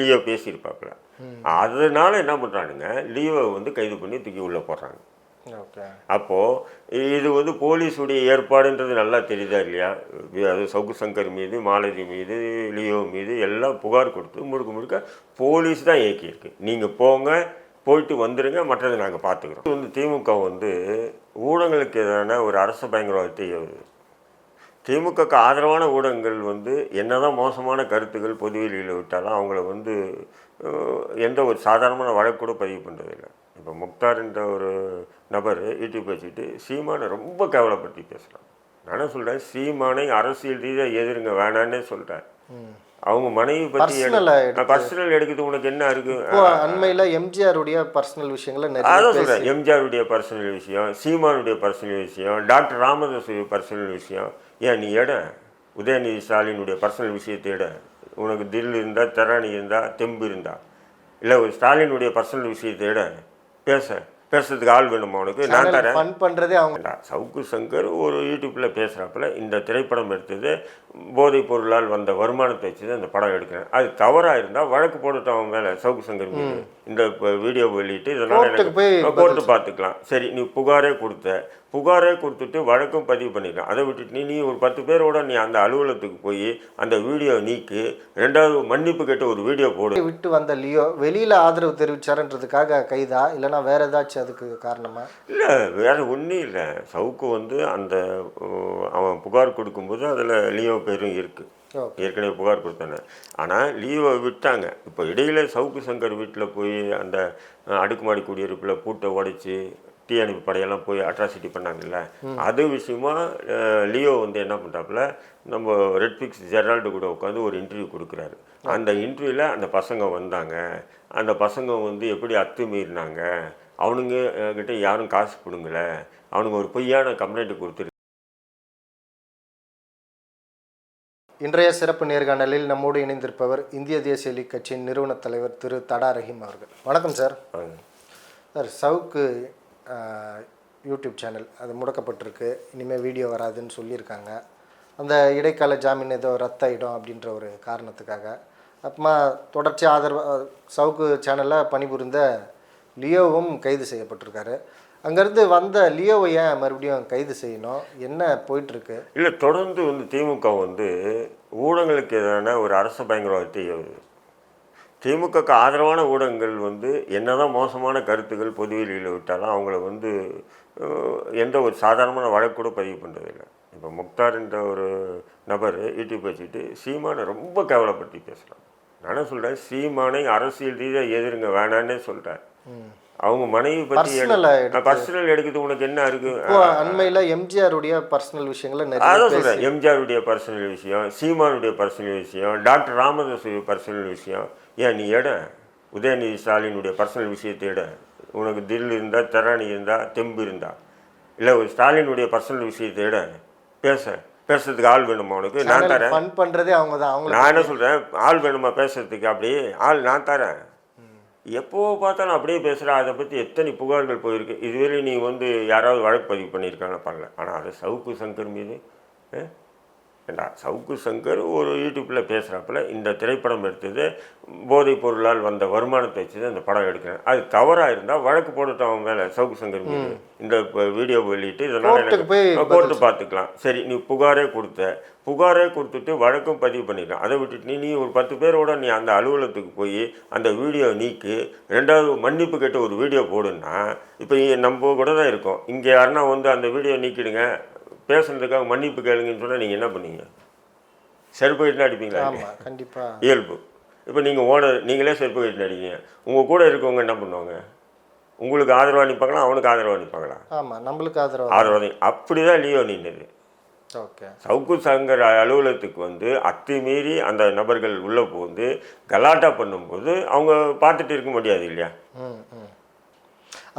Leo பேசியிருப்பாப்புல அதனால என்ன பண்ணுறானுங்க லியோவை வந்து கைது பண்ணி தூக்கி உள்ளே போடுறாங்க. அப்போது இது வந்து போலீஸுடைய ஏற்பாடுன்றது நல்லா தெரியுதா இல்லையா? அது சவுக்கு சங்கர் மீது மாலதி மீது லியோ மீது எல்லாம் புகார் கொடுத்து முழுக்க முழுக்க போலீஸ் தான் இயக்கியிருக்கு. நீங்கள் போங்க போயிட்டு வந்துடுங்க மற்றதை நாங்கள் பார்த்துக்குறோம் வந்து திமுக வந்து ஊடகங்களுக்கு எதிரான ஒரு அரச பயங்கரவாதத்தை திமுகக்கு ஆதரவான ஊடகங்கள் வந்து என்னதான் மோசமான கருத்துக்கள் பொதுவெளியில் விட்டாலும் அவங்கள வந்து எந்த ஒரு சாதாரணமான வழக்கு கூட பதிவு பண்ணுறதில்லை இப்போ முக்தார் என்ற ஒரு நபர் யூடியூப் வச்சுக்கிட்டு சீமானை ரொம்ப கேவலப்படுத்தி பேசுகிறான் நானே சொல்கிறேன் சீமானை அரசியல் ரீதியாக எதிருங்க வேணான்னே சொல்கிறேன் அவங்க மனைவி பற்றி பர்சனல் எடுக்கிறது உனக்கு என்ன இருக்கு? அண்மையில் எம்ஜிஆருடைய பர்சனல் விஷயங்களை அதான் சொல்கிறேன் எம்ஜிஆருடைய பர்சனல் விஷயம் சீமானுடைய பர்சனல் விஷயம் டாக்டர் ராமதாஸுடைய பர்சனல் விஷயம். ஏன் நீ எட? உதயநிதி ஸ்டாலினுடைய பர்சனல் விஷயத்தை எட. உனக்கு தில் இருந்தால் திறனி இருந்தால் தெம்பு இருந்தா. இல்லை ஒரு ஸ்டாலினுடைய பர்சனல் விஷயத்தை எட. பேச. பேசுறதுக்கு ஆள் வேணுமா உனக்கு? நான் தரேன். ஃபன் பண்ணுறதே அவங்க. சவுக்கு சங்கர் ஒரு யூடியூப்பில் பேசுகிறாப்புல இந்த திரைப்படம் எடுத்தது போதைப் பொருளால் வந்த வருமானத்தை வச்சு தான் இந்த படம் எடுக்கிறேன். அது தவறாக இருந்தால் வழக்கு போட்டுட்டு அவன் மேலே சவுக்கு சங்கர் மீது. இந்த வீடியோ வெளியிட்டு இதனால் எனக்கு போட்டு பார்த்துக்கலாம். சரி நீ புகாரே கொடுத்த. புகாரே கொடுத்துட்டு வழக்கும் பதிவு பண்ணிக்கலாம். அதை விட்டுட்டு நீ நீ ஒரு பத்து பேரோட நீ அந்த அலுவலகத்துக்கு போய் அந்த வீடியோ நீக்கி. ரெண்டாவது மன்னிப்பு கேட்டு ஒரு வீடியோ போடு. விட்டு வந்த லியோ வெளியில் ஆதரவு தெரிவிச்சாருன்றதுக்காக கைதா? இல்லைன்னா வேற ஏதாச்சும் அதுக்கு காரணமா? இல்லை வேற ஒன்றும் இல்லை. சவுக்கு வந்து அந்த அவன் புகார் கொடுக்கும்போது அதில் லியோ பேரும் இருக்குது ஏற்கனவே புகார் கொடுத்தானே ஆனால் லீவை விட்டாங்க. இப்போ இடையில சவுக்கு சங்கர் வீட்டில் போய் அந்த அடுக்குமாடி குடியிருப்பில் பூட்டை உடைச்சி தீயணைப்பு படையெல்லாம் போய் அட்ராசிட்டி பண்ணாங்கல்ல. அது விஷயமா லியோ வந்து என்ன பண்ணுறாப்புல நம்ம ரெட்ஃபிக்ஸ் ஜெரால்டு கூட உட்காந்து ஒரு இன்டர்வியூ கொடுக்குறாரு. அந்த இன்டர்வியூவில் அந்த பசங்க வந்தாங்க. அந்த பசங்க வந்து எப்படி அத்துமீறினாங்க? அவனுங்க அஹ், கிட்ட யாரும் காசு கொடுங்கல. அவனுங்க ஒரு பொய்யான கம்ப்ளைண்ட் கொடுத்துரு இன்றைய சிறப்பு நேர்காணலில் நம்மோடு இணைந்திருப்பவர் இந்திய தேசிய லீக் கட்சியின் நிறுவனத் தலைவர் திரு தடா ரஹீம் அவர்கள். வணக்கம் sir. Sir Savukku YouTube channel அது முடக்கப்பட்டிருக்கு. இனிமேல் வீடியோ வராதுன்னு சொல்லியிருக்காங்க. அந்த இடைக்கால ஜாமீன் ஏதோ ரத்தாயிடும் அப்படின்ற ஒரு காரணத்துக்காக. அப்புறமா தொடர்ச்சி ஆதரவு சவுக்கு சேனலில் பணிபுரிந்த லியோவும் கைது செய்யப்பட்டிருக்காரு. அங்கேருந்து வந்த லியோவை ஏன் மறுபடியும் கைது செய்யணும்? என்ன போயிட்டுருக்கு? இல்லை தொடர்ந்து வந்து திமுக வந்து ஊடகங்களுக்கு எதிரான ஒரு அரச பயங்கரவாதத்தை திமுகக்கு ஆதரவான ஊடகங்கள் வந்து என்னதான் மோசமான கருத்துக்கள் பொதுவெளியில் விட்டாலும் அவங்கள வந்து எந்த ஒரு சாதாரணமான வழக்கு கூட பதிவு பண்ணுறதில்ல இப்போ முக்தார் என்ற ஒரு நபர் யூடியூப் வச்சுக்கிட்டு சீமானை ரொம்ப கேவலப்படுத்தி பேசுகிறான் நானே சொல்கிறேன் சீமானை அரசியல் ரீதியாக எதிருங்க வேணான்னே சொல்கிறேன் அவங்க மனைவி பற்றி பர்சனல் எடுக்கிறது உனக்கு என்ன இருக்கு? அண்மையில் எம்ஜிஆருடைய பர்சனல் விஷயங்களை அதான் சொல்கிறேன் எம்ஜிஆருடைய பர்சனல் விஷயம் சீமானுடைய பர்சனல் விஷயம் டாக்டர் ராமதாஸுடைய பர்சனல் விஷயம். ஏன் நீ எட? உதயநிதி ஸ்டாலினுடைய பர்சனல் விஷயத்தை எட. உனக்கு தில் இருந்தால் திறனி இருந்தால் தெம்பு இருந்தா. இல்லை ஒரு ஸ்டாலினுடைய பர்சனல் விஷயத்தை எட. பேச. பேசுறதுக்கு ஆள் வேணுமா உனக்கு? நான் தரேன். பண்ணுறதே அவங்க தான் நான் என்ன சொல்கிறேன் ஆள் வேணுமா பேசுறதுக்கு? அப்படி ஆள் நான் தரேன். எப்போ பார்த்தாலும் அப்படியே பேசுகிற அதை பற்றி எத்தனை புகார்கள் போயிருக்கு. இதுவரை நீ வந்து யாராவது வழக்கு பதிவு பண்ணியிருக்காங்க பண்ணல ஆனால் அது சவுக்கு சங்கர் மீது ஏண்டா சவுக்கு சங்கர் ஒரு யூடியூப்பில் பேசுகிறாப்புல இந்த திரைப்படம் எடுத்தது போதைப் பொருளால் வந்த வருமானத்தை வச்சு தான் இந்த படம் எடுக்கிறேன். அது தவறாக இருந்தால் வழக்கு போட்டுட்டு அவன் மேலே சவுக்கு சங்கர் மீது இந்த வீடியோ வெளியிட்டு இதனால் எனக்கு போட்டு பார்த்துக்கலாம் சரி நீ புகாரே கொடுத்த புகாரே கொடுத்துட்டு வழக்கும் பதிவு பண்ணிக்கலாம். அதை விட்டுட்டு நீ நீ ஒரு பத்து பேரோட நீ அந்த அலுவலகத்துக்கு போய் அந்த வீடியோ நீக்கி ரெண்டாவது மன்னிப்பு கேட்டு ஒரு வீடியோ போடுன்னா இப்போ நம்ம கூட தான் இருக்கோம். இங்கே யாருன்னா வந்து அந்த வீடியோ நீக்கிடுங்க பேசுனதுக்காக மன்னிப்பு கேளுங்கன்னு சொன்னால் நீங்கள் என்ன பண்ணீங்க? செருப்பு கட்டினா அடிப்பீங்களா கண்டிப்பாக இயல்பு. இப்போ நீங்கள் ஓனர் நீங்களே செருப்பு கட்டினா அடிக்கீங்க உங்கள் கூட இருக்கவங்க என்ன பண்ணுவாங்க? உங்களுக்கு ஆதரவாக நிற்பாங்களா அவனுக்கு ஆதரவாக நிற்பாங்களா ஆமாம் நம்மளுக்கு ஆதரவு. ஆதரவாக அப்படி தான் லியோ நின்றது ஓகே. சவுக்கு சங்கர் அலுவலகத்துக்கு வந்து அத்துமீறி அந்த நபர்கள் உள்ளே புகுந்து கலாட்டா பண்ணும்போது அவங்க பார்த்துட்டு இருக்க முடியாது இல்லையா?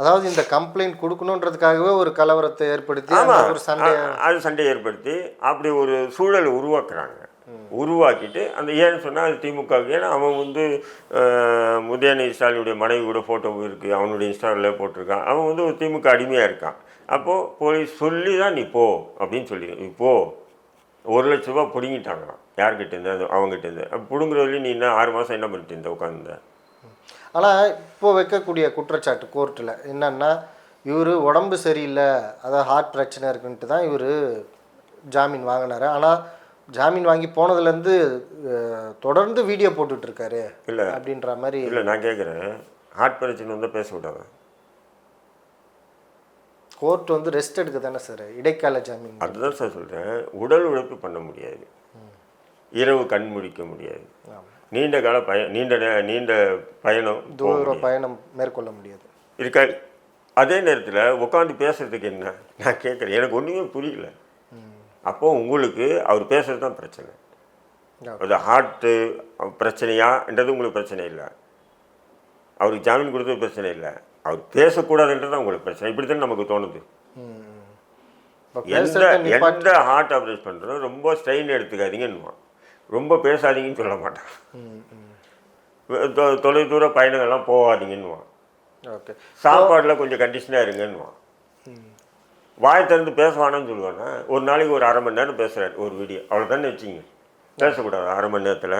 அதாவது இந்த கம்ப்ளைண்ட் கொடுக்கணுன்றதுக்காகவே ஒரு கலவரத்தை ஏற்படுத்தி ஒரு சண்டை அது சண்டை ஏற்படுத்தி அப்படி ஒரு சூழலை உருவாக்குறாங்க. உருவாக்கிட்டு அந்த ஏன்னு சொன்னால் அது திமுகவுக்கு ஏன்னா அவன் வந்து உதயநிதி ஸ்டாலினுடைய மனைவி கூட ஃபோட்டோ இருக்குது அவனுடைய இன்ஸ்டாவில் போட்டிருக்கான் அவன் வந்து ஒரு திமுக அடிமையாக இருக்கான். அப்போது போலீஸ் சொல்லி தான் நீ போ அப்படின்னு சொல்லி நீ போ. ஒரு லட்ச ரூபா பிடுங்கிட்டாங்களாம். யார்கிட்ட இருந்து? அது அவங்ககிட்ட இருந்து. அப்போ பிடுங்குறதுலேயும் நீ என்ன ஆறு மாதம் என்ன பண்ணிட்டு இருந்த உட்காந்து ஆனால் இப்போ வைக்கக்கூடிய குற்றச்சாட்டு கோர்ட்டில் என்னன்னா இவர் உடம்பு சரியில்லை அதாவது ஹார்ட் பிரச்சனை இருக்குன்ட்டு தான் இவர் ஜாமீன் வாங்கினாரு. ஆனால் ஜாமீன் வாங்கி போனதுலேருந்து தொடர்ந்து வீடியோ போட்டுட்டு இருக்காரு இல்லை. அப்படின்ற மாதிரி இல்லை நான் கேட்குறேன். ஹார்ட் பிரச்சனை வந்தால் பேச விடாத கோர்ட் வந்து ரெஸ்ட் எடுக்க தானே சார் இடைக்கால ஜாமீன். அதுதான் சார் சொல்கிறேன் உடல் உழைப்பு பண்ண முடியாது. இரவு கண் முழிக்க முடியாது. நீண்ட கால பய நீண்ட நீண்ட பயணம் தூர பயணம் மேற்கொள்ள முடியாது. இருக்கா? அதே நேரத்தில் உட்காந்து பேசுறதுக்கு என்ன? நான் கேட்குறேன் எனக்கு ஒன்றுமே புரியல. அப்போ உங்களுக்கு அவர் பேசுறது தான் பிரச்சனை. அது ஹார்ட்டு பிரச்சனையான்றது உங்களுக்கு பிரச்சனை இல்லை. அவருக்கு ஜாமீன் கொடுத்தது பிரச்சனை இல்லை. அவர் பேசக்கூடாதுன்றது தான் உங்களுக்கு பிரச்சனை. இப்படி தான் நமக்கு தோணுது. எந்த எந்த ஹார்ட் ஆப்ரேட் பண்ணுறோம் ரொம்ப ஸ்ட்ரெயின் எடுத்துக்காதீங்கன்னு ரொம்ப பேசாதீங்கன்னு சொல்ல மாட்டான். தொலை தூர பயணங்கள்லாம் போகாதீங்கன்னுவான். ஓகே. சாப்பாடில் கொஞ்சம் கண்டிஷனாக இருங்கன்னுவான். வாய் திறந்து பேசுவானான்னு சொல்லுவானா? ஒரு நாளைக்கு ஒரு அரை மணி நேரம் பேசுகிறாரு ஒரு வீடியோ அவ்வளோதானே வச்சிங்க பேசக்கூடாது அரை மணி நேரத்தில்.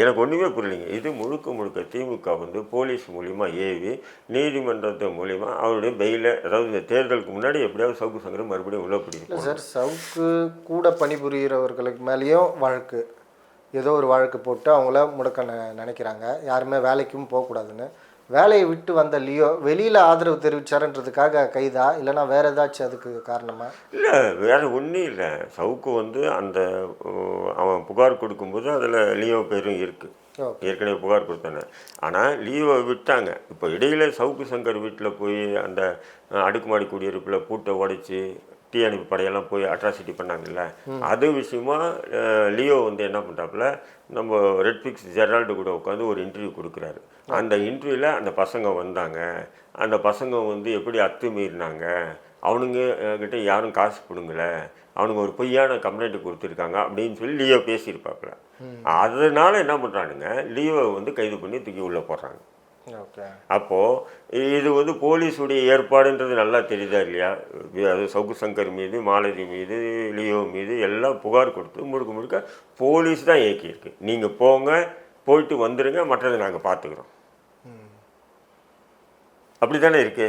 எனக்கு ஒன்றுமே புரியலைங்க. இது முழுக்க முழுக்க திமுக வந்து போலீஸ் மூலிமா ஏவி நீதிமன்றத்து மூலிமா அவருடைய பெயில அதாவது இந்த தேர்தலுக்கு முன்னாடி எப்படியாவது சவுக்கு சங்கரம் மறுபடியும் உள்ள பிடிக்கும் சார் சவுக்கு கூட பணிபுரிகிறவர்களுக்கு மேலேயும் வழக்கு. ஏதோ ஒரு வழக்கு போட்டு அவங்கள முடக்க நினைக்கிறாங்க. யாருமே வேலைக்கும் போகக்கூடாதுன்னு. வேலையை விட்டு வந்த லியோ வெளியில் ஆதரவு தெரிவிச்சாருன்றதுக்காக கைதா? இல்லைன்னா வேற ஏதாச்சும் அதுக்கு காரணமா? இல்லை வேற ஒன்றும் இல்லை. சவுக்கு வந்து அந்த அவன் புகார் கொடுக்கும்போது அதில் லியோ பேரும் இருக்குது ஏற்கனவே புகார் கொடுத்தானே. ஆனால் லீவை விட்டாங்க. இப்போ இடையில சவுக்கு சங்கர் வீட்டில் போய் அந்த அடுக்குமாடி குடியிருப்பில் பூட்டை உடைச்சி தீ அனுப்பி படையெல்லாம் போய் அட்ராசிட்டி பண்ணாங்கல்ல அது விஷயமா லியோ வந்து என்ன பண்ணுறாப்புல நம்ம ரெட்ஃபிக்ஸ் ஜெரால்டு கூட உட்காந்து ஒரு இன்டர்வியூ கொடுக்குறாரு. அந்த இன்டர்வியூவில் அந்த பசங்க வந்தாங்க. அந்த பசங்க வந்து எப்படி அத்துமீறினாங்க? அவனுங்க கிட்ட யாரும் காசு கொடுங்கல. அவனுங்க ஒரு பொய்யான கம்ப்ளைண்ட் கொடுத்துருக்காங்க அப்படின்னு சொல்லி லியோ பேசியிருப்பாப்புல. அதனால என்ன பண்ணுறானுங்க லியோவை வந்து கைது பண்ணி தூக்கி உள்ளே போடுறாங்க. அப்போது இது வந்து போலீஸுடைய ஏற்பாடுன்றது நல்லா தெரியுதா இல்லையா? அது சவுக்கு சங்கர் மீது மாலதி மீது லியோ மீது எல்லாம் புகார் கொடுத்து முழுக்க முழுக்க போலீஸ் தான் இயக்கியிருக்கு. நீங்கள் போங்க போயிட்டு வந்துடுங்க மற்றதை நாங்கள் பார்த்துக்குறோம். அப்படி தானே இருக்கு?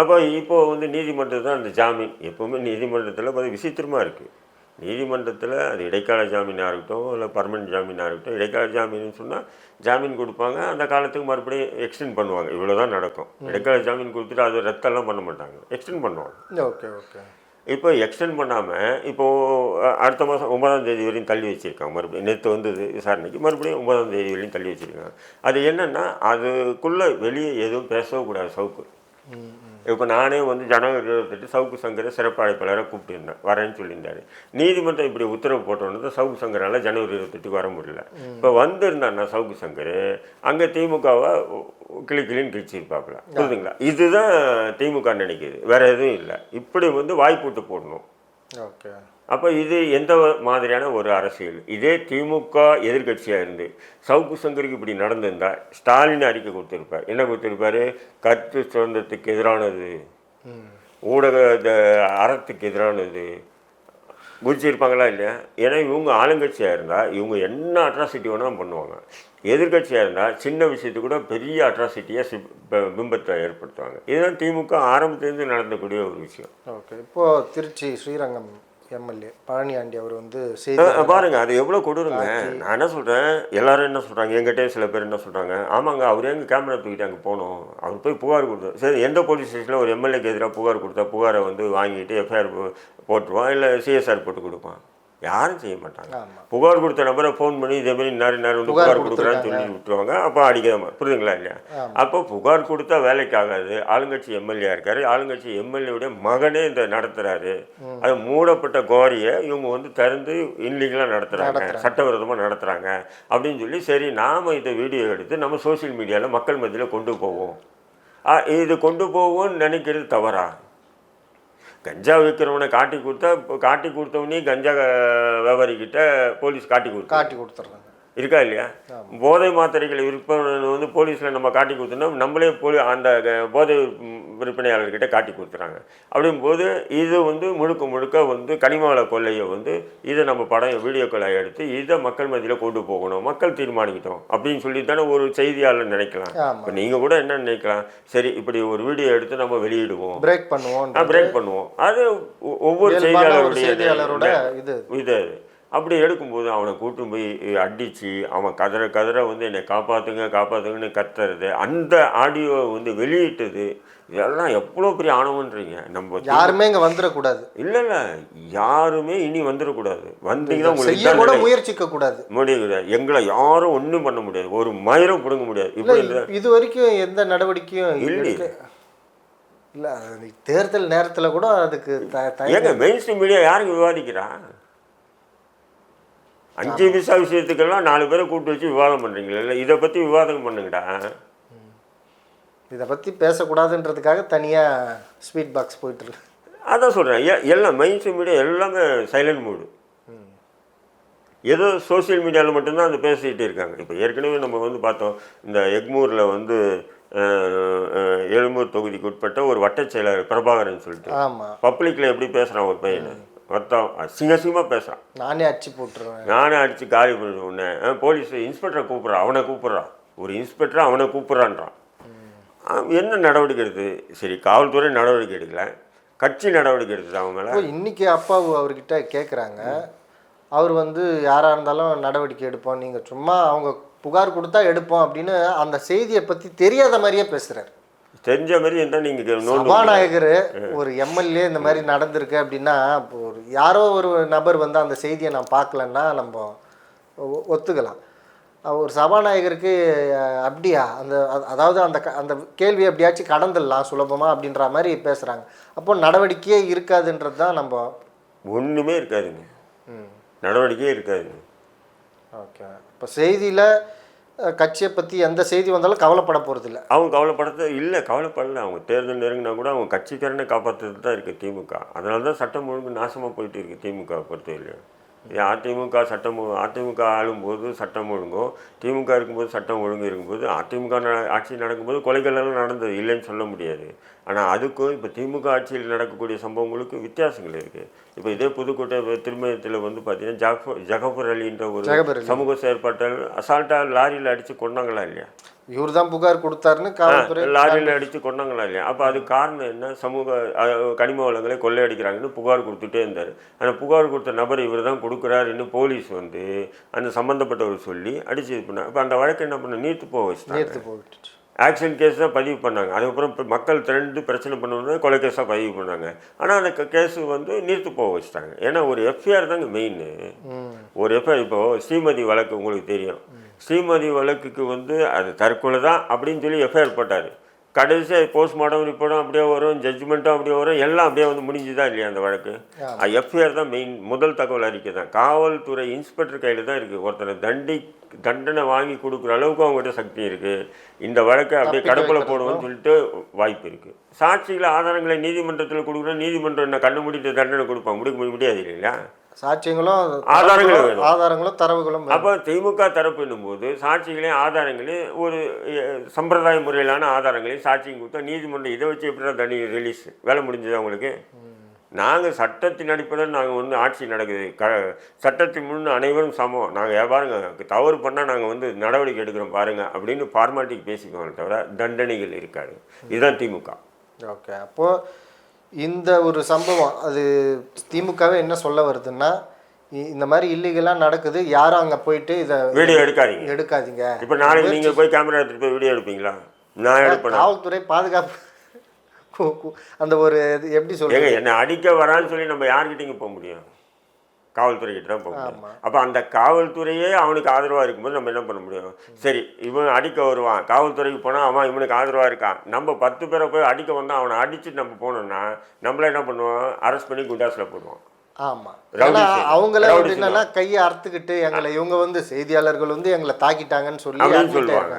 அப்போ இப்போ வந்து நீதிமன்றத்தில் தான் அந்த ஜாமீன். எப்போவுமே நீதிமன்றத்தில் பார்த்து விசித்திரமாக இருக்குது நீதிமன்றத்தில் அது இடைக்கால ஜாமீனாக இருக்கட்டும் இல்லை பர்மனெண்ட் ஜாமீனாக இருக்கட்டும் இடைக்கால ஜாமீன் சொன்னால் ஜாமீன் கொடுப்பாங்க. அந்த காலத்துக்கு மறுபடியும் எக்ஸ்டெண்ட் பண்ணுவாங்க. இவ்வளோ தான் நடக்கும் இடைக்கால ஜாமீன் கொடுத்துட்டு அது ரத்தெல்லாம் பண்ண மாட்டாங்க. எக்ஸ்டெண்ட் பண்ணுவாங்க. Okay okay. இப்போ எக்ஸ்டெண்ட் பண்ணாமல் இப்போது அடுத்த மாதம் ஒன்பதாம் தேதி வரையும் தள்ளி வச்சுருக்காங்க. மறுபடியும் நேற்று வந்தது விசாரணைக்கு மறுபடியும் ஒன்பதாம் தேதி வரையும் தள்ளி வச்சுருக்காங்க. அது என்னென்னா அதுக்குள்ளே வெளியே எதுவும் பேசவே கூடாது சவுக்கு. இப்போ நானே வந்து ஜனவரி இருபத்தெட்டு சவுக்கு சங்கரை சிறப்பு அழைப்பாளரை கூப்பிட்டுருந்தேன். வரேன்னு சொல்லியிருந்தாரு. நீதிமன்றம் இப்படி உத்தரவு போட்டோன்னு சவுக்கு சங்கரால் ஜனவரி இருபத்தெட்டுக்கு வர முடியல. இப்போ வந்திருந்தாண்ணா சவுக்கு சங்கர் அங்கே திமுகவை கிளி கிளின்னு கிழிச்சிருப்பாப்புல. புரியுதுங்களா? இதுதான் திமுக நினைக்குது. வேற எதுவும் இல்லை. இப்படி வந்து வாய்ப்பூட்டு போடணும். ஓகே. அப்போ இது எந்த மாதிரியான ஒரு அரசியல்? இதே திமுக எதிர்க்கட்சியாக இருந்து சவுக்கு சங்கருக்கு இப்படி நடந்திருந்தால் ஸ்டாலின் அறிக்கை கொடுத்துருப்பார். என்ன கொடுத்துருப்பாரு? கருத்து சுதந்திரத்துக்கு எதிரானது. ஊடக இந்த அறத்துக்கு எதிரானது. குதிச்சிருப்பாங்களா இல்லையா? ஏன்னா இவங்க ஆளுங்கட்சியாக இருந்தால் இவங்க என்ன அட்ராசிட்டி வேணாலும் பண்ணுவாங்க. எதிர்க்கட்சியாக இருந்தால் சின்ன விஷயத்துக்கு கூட பெரிய அட்ராசிட்டியாக சி பிம்பத்தை ஏற்படுத்துவாங்க. இதுதான் திமுக ஆரம்பத்துலேருந்து நடந்தக்கூடிய ஒரு விஷயம். ஓகே. இப்போது திருச்சி ஸ்ரீரங்கம் எம்எல்ஏ பழனியாண்டி அவர் வந்து செய்தி பாருங்க அது எவ்வளோ கொடுங்க. நான் என்ன சொல்கிறேன் எல்லாரும் என்ன சொல்கிறாங்க எங்கிட்டே சில பேர் என்ன சொல்கிறாங்க ஆமாங்க அவர் எங்க கேமரா தூக்கிட்டு அங்கே போகணும் அவர் போய் புகார் கொடுத்தார். சரி எந்த போலீஸ் ஸ்டேஷனில் ஒரு எம்எல்ஏக்கு எதிராக புகார் கொடுத்தா புகாரை வந்து வாங்கிட்டு எஃப்ஐஆர் போட்டுருவான் இல்லை சிஎஸ்ஆர் போட்டு கொடுப்பான்? யாரும் செய்ய மாட்டாங்க. புகார் கொடுத்த நபரை ஃபோன் பண்ணி இதே மாதிரி நேரம் நேரம் வந்து புகார் கொடுக்குறான்னு சொல்லி விட்டுருவாங்க. அப்போ அடிக்காம புரியுதுங்களா இல்லையா? அப்போ புகார் கொடுத்தா வேலைக்கு ஆகாது. ஆளுங்கட்சி எம்எல்ஏ இருக்காரு. ஆளுங்கட்சி எம்எல்ஏவுடைய மகனே இந்த நடத்துறாரு. அது மூடப்பட்ட கோரியை இவங்க வந்து திறந்து இன்லீகலாக நடத்துறாங்க. சட்டவிரோதமாக நடத்துறாங்க. அப்படின்னு சொல்லி சரி நாம இதை வீடியோ எடுத்து நம்ம சோஷியல் மீடியாவில் மக்கள் மத்தியில் கொண்டு போவோம். இது கொண்டு போவோம்னு நினைக்கிறது தவறா? கஞ்சா விற்கிறவனை காட்டி கொடுத்தா இப்போ காட்டி கொடுத்தவனே கஞ்சா வியாபாரிக்கிட்ட போலீஸ் காட்டி கொடுத்து காட்டி கொடுத்துட்றாங்க இருக்கா இல்லையா? போதை மாத்திரைகளை விற்பனை வந்து போலீஸில் நம்ம காட்டி கொடுத்தோம்னா நம்மளே போலி அந்த போதை விற்பனையாளர்கிட்ட காட்டி கொடுத்துறாங்க. அப்படிங்கும்போது இது வந்து முழுக்க முழுக்க வந்து கனிமவள கொள்ளையை வந்து இதை நம்ம படம் வீடியோக்களை எடுத்து இதை மக்கள் மத்தியில் கொண்டு போகணும். மக்கள் தீர்மானிக்கிட்டோம் அப்படின்னு சொல்லி தானே ஒரு செய்தியாளர் நினைக்கலாம். இப்போ நீங்கள் கூட என்ன நினைக்கலாம்? சரி இப்படி ஒரு வீடியோ எடுத்து நம்ம வெளியிடுவோம். பிரேக் பண்ணுவோம் பிரேக் பண்ணுவோம். அது ஒவ்வொரு செய்தியாளருடைய செய்தியாளரோட இது. இது. அப்படி எடுக்கும்போது அவனை கூட்டு போய் அடித்து அவன் கதற கதற வந்து என்னை காப்பாற்றுங்க காப்பாற்றுங்கன்னு கத்துறது அந்த ஆடியோவை வந்து வெளியிட்டது இதெல்லாம் எவ்வளோ பெரிய ஆணவன்றீங்க நம்ம யாருமே இங்க வந்துடக்கூடாது. இல்லை இல்லை. யாருமே இனி வந்துடக்கூடாது. வந்தீங்கன்னா உங்களுக்கு கூட. முயற்சிக்க கூடாது முடியாது எங்களை யாரும் ஒன்றும் பண்ண முடியாது. ஒரு மயிரம் பிடுங்க முடியாது. இல்ல இப்போ இந்த இது வரைக்கும் எந்த நடவடிக்கையும் இல்லை. இல்ல தேர்தல் நேரத்துல கூட அதுக்கு ஏங்க மெயின் ஸ்ட்ரீம் மீடியா யாருங்க விவாதிக்கிறா? அஞ்சு விசா விஷயத்துக்கெல்லாம் நாலு பேரை கூப்பிட்டு வச்சு விவாதம் பண்ணுறீங்களா இல்லை இதை பற்றி விவாதம் பண்ணுங்கடா. இதை பத்தி பேசக்கூடாதுன்றதுக்காக தனியா ஸ்வீட் பாக்ஸ் போயிட்டு இருக்கு. அதான் சொல்கிறேன் எல்லாம் மெயின் ஸ்ட்ரீம் மீடியா எல்லாமே சைலண்ட் மூடு ஏதோ சோஷியல் மீடியாவில் மட்டும்தான் அது பேசிக்கிட்டு இருக்காங்க. இப்போ ஏற்கனவே நம்ம வந்து பார்த்தோம் இந்த எக்மூரில் வந்து எழும்பூர் தொகுதிக்கு உட்பட்ட ஒரு வட்டச் செயலாளர் பிரபாகரன் சொல்லிட்டு. பப்ளிக்கில் எப்படி பேசுகிறான் ஒரு பையனை? மொத்தம் அசிங்க அசிங்கமாக பேசுகிறான் நானே அடிச்சு போட்டுருவேன். நானே அடித்து காலி பண்ணி உடனே போலீஸ் இன்ஸ்பெக்டரை கூப்பிட்றான் அவனை கூப்பிட்றான் ஒரு இன்ஸ்பெக்டரை அவனை கூப்பிட்றான்றான். என்ன நடவடிக்கை எடுத்து? சரி காவல்துறை நடவடிக்கை எடுக்கல. கட்சி நடவடிக்கை எடுத்தது அவன் மேலே? இப்போ இன்னைக்கு அப்பாவு அவர்கிட்ட கேட்குறாங்க அவர் வந்து யாராக இருந்தாலும் நடவடிக்கை எடுப்போம். நீங்கள் சும்மா அவங்க புகார் கொடுத்தா எடுப்போம் அப்படின்னு அந்த செய்தியை பற்றி தெரியாத மாதிரியே பேசுகிறார் தெரிஞ்ச மாதிரி நீங்கள் நோண்டு சபாநாயகர் ஒரு எம்எல்ஏ இந்த மாதிரி நடந்திருக்கு அப்படின்னா இப்போ ஒரு யாரோ ஒரு நபர் வந்து அந்த செய்தியை நான் பார்க்கலன்னா நம்ம ஒத்துக்கலாம். ஒரு சபாநாயகருக்கு அப்படியா? அந்த அதாவது அந்த அந்த கேள்வி எப்படியாச்சும் கடந்துடலாம் சுலபமாக அப்படின்ற மாதிரி பேசுகிறாங்க அப்போ நடவடிக்கையே இருக்காதுன்றது தான் நம்ம ஒன்றுமே இருக்காதுங்க. ம். நடவடிக்கையே இருக்காதுங்க. ஓகே. இப்போ செய்தியில் கட்சியை பற்றி எந்த செய்தி வந்தாலும் கவலைப்பட போகிறதில்ல அவங்க கவலைப்படத்த இல்லை கவலைப்படல. அவங்க தேர்தல் நெருங்கினா கூட அவங்க கட்சிக்காரனை காப்பாற்றுறது தான் இருக்குது திமுக. அதனால தான் சட்டம் ஒழுங்கு நாசமாக போயிட்டு இருக்குது திமுக பொறுத்தவரையிலும். அதிமுக சட்டம் அதிமுக ஆளும்போது சட்டம் ஒழுங்கும் திமுக இருக்கும்போது சட்டம் ஒழுங்கு இருக்கும்போது அதிமுக ஆட்சி நடக்கும்போது கொலைகள் எல்லாம் நடந்தது இல்லைன்னு சொல்ல முடியாது. ஆனால் அதுக்கும் இப்போ திமுக ஆட்சியில் நடக்கக்கூடிய சம்பவங்களுக்கு வித்தியாசங்கள் இருக்குது இப்போ இதே புதுக்கோட்டை திருமயத்தில் வந்து பார்த்தீங்கன்னா ஜாஃபர் ஜகபர் அலின்ற ஒரு. சமூக செயற்பாட்டாளர் அசால்ட்டாக லாரியில் அடித்து கொண்டாங்களா இல்லையா? இவர் தான் புகார் கொடுத்தாருன்னு காவல்துறை லாரியில் அடித்து கொண்டாங்களா இல்லையா? அப்போ அது காரணம் என்ன? சமூக கனிம வளங்களை கொள்ளையடிக்கிறாங்கன்னு புகார் கொடுத்துட்டே இருந்தார். ஆனால் புகார் கொடுத்த நபர் இவர் தான் கொடுக்குறாருன்னு போலீஸ் வந்து அந்த சம்மந்தப்பட்டவர் சொல்லி அடிச்சு இது பண்ணாங்க. அப்போ அந்த வழக்கை என்ன பண்ண நீர்த்து போக வச்சுட்டாங்க. நேர்த்து போயிட்டு ஆக்சிடென்ட் கேஸ் தான் பதிவு பண்ணாங்க. அதுக்கப்புறம் மக்கள் திரண்டு பிரச்சனை பண்ணணும்னா கொலை கேஸாக பதிவு பண்ணாங்க. ஆனால் அந்த கேஸ் வந்து நீர்த்து போக வச்சுட்டாங்க. ஏன்னா ஒரு எஃப்ஐஆர் தாங்க மெயின் ஒரு எஃப்ஐஆர் இப்போ ஸ்ரீமதி வழக்கு உங்களுக்கு தெரியும். ஸ்ரீமதி வழக்குக்கு வந்து அது தற்கொலை தான் அப்படின்னு சொல்லி எஃப்ஐஆர் போட்டார். கடைசியாக போஸ்ட்மார்ட்டம் ரிப்போர்ட்டும் அப்படியே வரும் ஜட்ஜ்மெண்ட்டும் அப்படியே வரும் எல்லாம் அப்படியே வந்து முடிஞ்சுதா இல்லையா அந்த வழக்கு? எஃப்ஐஆர் தான் மெயின் முதல் தகவல் அறிக்கை தான். காவல்துறை இன்ஸ்பெக்டர் கையில் தான் இருக்குது ஒருத்தரை தண்டி தண்டனை வாங்கி கொடுக்குற அளவுக்கு அவங்ககிட்ட சக்தி இருக்குது இந்த வழக்கை அப்படியே கடப்பில். போடுவோம்னு சொல்லிட்டு வாய்ப்பு இருக்குது சாட்சிகளை ஆதாரங்களை நீதிமன்றத்தில் கொடுக்குறோம் நீதிமன்றம் என்ன கண்ணு மூடிட்டு தண்டனை கொடுப்பாங்க? முடிக்க முடியாது இல்லைங்களா? சாட்சியங்களும் ஆதாரங்களும் வேணும். ஆதாரங்களும் தரவுகளும். அப்போ திமுக தரப்புன்னும் போது சாட்சிகளையும் ஆதாரங்களையும் ஒரு சம்பிரதாய முறையிலான ஆதாரங்களையும் சாட்சியும் கொடுத்தா நீதிமன்றம் இதை வச்சு எப்படி தனி ரிலீஸ் வேலை முடிஞ்சதா உங்களுக்கு? நாங்கள் சட்டத்தின் அடிப்படையில் நாங்கள் வந்து ஆட்சி நடக்குது. க சட்டத்தின் முன் அனைவரும் சமம். நாங்கள் பாருங்க தவறு பண்ணால் நாங்கள் வந்து நடவடிக்கை எடுக்கிறோம் பாருங்க அப்படின்னு ஃபார்மாலிட்டிக்கு பேசிக்குவோம் தவிர தண்டனைகள் இருக்காது. இதுதான் திமுக. ஓகே அப்போ இந்த ஒரு சம்பவம் அது திமுகவே என்ன சொல்ல வருதுன்னா இந்த மாதிரி இல்லீகலாக நடக்குது யாரும் அங்கே போயிட்டு இதை வீடியோ எடுக்காதீங்க. எடுக்காதீங்க. இப்போ நாளைக்கு நீங்கள் போய் கேமரா எடுத்துகிட்டு போய் வீடியோ எடுப்பீங்களா? நான் எடுப்பேன்? காவல்துறை பாதுகாப்பு அந்த ஒரு இது எப்படி சொல்றது? ஏங்க என்னை அடிக்க வரான்னு சொல்லி நம்ம யார்கிட்டங்க போக முடியும். காவல்துறை கிட்ட தான் போக முடியும். அப்போ அந்த காவல்துறையே அவனுக்கு ஆதரவாக இருக்கும்போது நம்ம என்ன பண்ண முடியும்? சரி இவன் அடிக்க வருவான். காவல்துறைக்கு போனால் அவன் இவனுக்கு ஆதரவாக இருக்கான். நம்ம பத்து பேரை போய் அடிக்க வந்தால் அவனை அடிச்சுட்டு நம்ம போனோம்னா நம்மள என்ன பண்ணுவோம்? அரெஸ்ட் பண்ணி குண்டாஸில் போடுவோம். ஆமா. ரவுடி ஏன்னா செய்யும். அவங்கள என்னன்னா கையை அறுத்துக்கிட்டு எங்களை இவங்க வந்து செய்தியாளர்கள் வந்து எங்களை தாக்கிட்டாங்கன்னு சொல்லி சொல்லுவாங்க.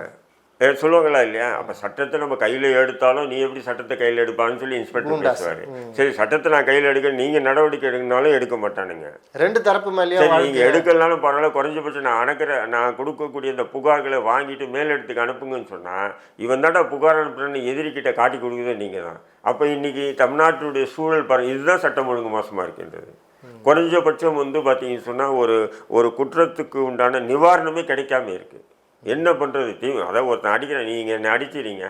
சொல்லுவாங்களா இல்லையா? அப்போ சட்டத்தை நம்ம கையில் எடுத்தாலும் நீ எப்படி சட்டத்தை கையில் எடுப்பான்னு சொல்லி இன்ஸ்பெக்டர் பேசுவார். சரி சட்டத்தை நான் கையில் எடுக்க நீங்கள் நடவடிக்கை எடுக்கனாலும் எடுக்க மாட்டானுங்க. ரெண்டு தரப்பு மேலேயும் சரி நீங்கள் எடுக்கலனாலும் பரவாயில்ல குறைஞ்சபட்சம் நான் அனுக்கிற நான் கொடுக்கக்கூடிய இந்த புகார்களை வாங்கிட்டு மேலிடத்துக்கு அனுப்புங்கன்னு சொன்னால் இவன் தாண்டா புகார் அனுப்புறேன்னு எதிரிக்கிட்ட காட்டி கொடுக்குறது நீங்கள் தான். அப்போ இன்னைக்கு தமிழ்நாட்டுடைய சூழல் பாருங்க இதுதான் சட்டம் ஒழுங்கு மோசமாக இருக்கின்றது. குறைஞ்சபட்சம் வந்து பார்த்தீங்கன்னு சொன்னால் ஒரு ஒரு குற்றத்துக்கு உண்டான நிவாரணமே கிடைக்காம இருக்குது என்ன பண்ணுறது தீ அதான் ஒருத்தன் அடிக்கிறேன் நீங்கள் என்னை அடிச்சிடுங்க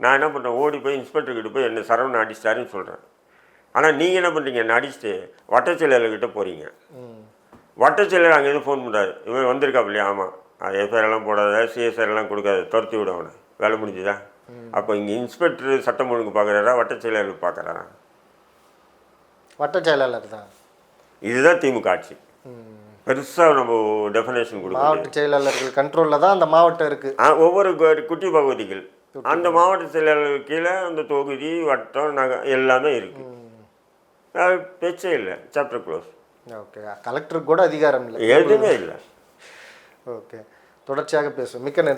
நான் என்ன பண்ணுறேன் ஓடி போய் இன்ஸ்பெக்டர்கிட்ட போய் என்ன சரவணன் அடிச்சிட்டாருன்னு சொல்கிறேன் ஆனால் நீங்கள் என்ன பண்ணுறீங்க என்னை அடிச்சுட்டு வட்டச்செயலாளர்கிட்ட போகிறீங்க ம். வட்டச்செயலர் அங்கேருந்து ஃபோன் பண்ணுறாரு இவன் வந்திருக்காப்லையா ஆமாம் அது எஃப்ஐஆர் எல்லாம் போடாத சிஎஸ்ஆர் எல்லாம் கொடுக்காது துரத்தி விட அவனை. வேலை முடிஞ்சுதா? அப்போ இங்கே இன்ஸ்பெக்டர் சட்டம் ஒழுங்கு பார்க்குறாரா வட்டச்செயலாளர் பார்க்குறாரா வட்ட செயலாளர் தான். இதுதான் திமுக ஆட்சி. பெருசாக நம்ம டெஃபினேஷன் கொடுக்க மாவட்ட செயலாளர்கள் கண்ட்ரோலில் தான் அந்த மாவட்டம் இருக்குது ஒவ்வொரு குட்டி பகுதிகள். அந்த மாவட்ட செயலாளர் கீழே அந்த தொகுதி வட்டம் நக எல்லாமே இருக்கு. அது பேச்சே இல்லை சாப்டர் க்ளோஸ் ஓகே கலெக்டருக்கு கூட அதிகாரம் இல்லை. எதுவுமே இல்லை. ஓகே தொடர்ச்சியாக பேசுவோம். மிக்க நன்றி.